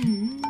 গ্রাম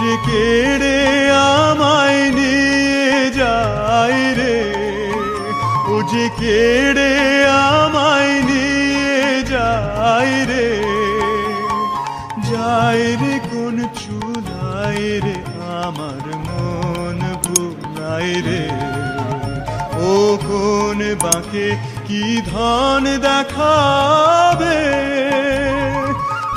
যে কেড়ে আমায় নিয়ে যায় রে। যে কেড়ে আমায় নিয়ে যায় রে। যায় রে কোন চুলাই রে, আমার মন ভুলাই রে। ও কোন বাঁকে কি ধন দেখাবে?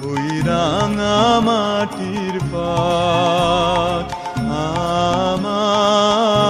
ওই রাঙা মাটির পথ আমার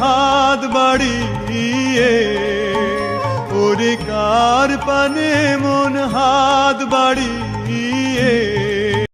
হাত বাড়িয়ে ওরে কার পানে মন হাত বাড়িয়ে?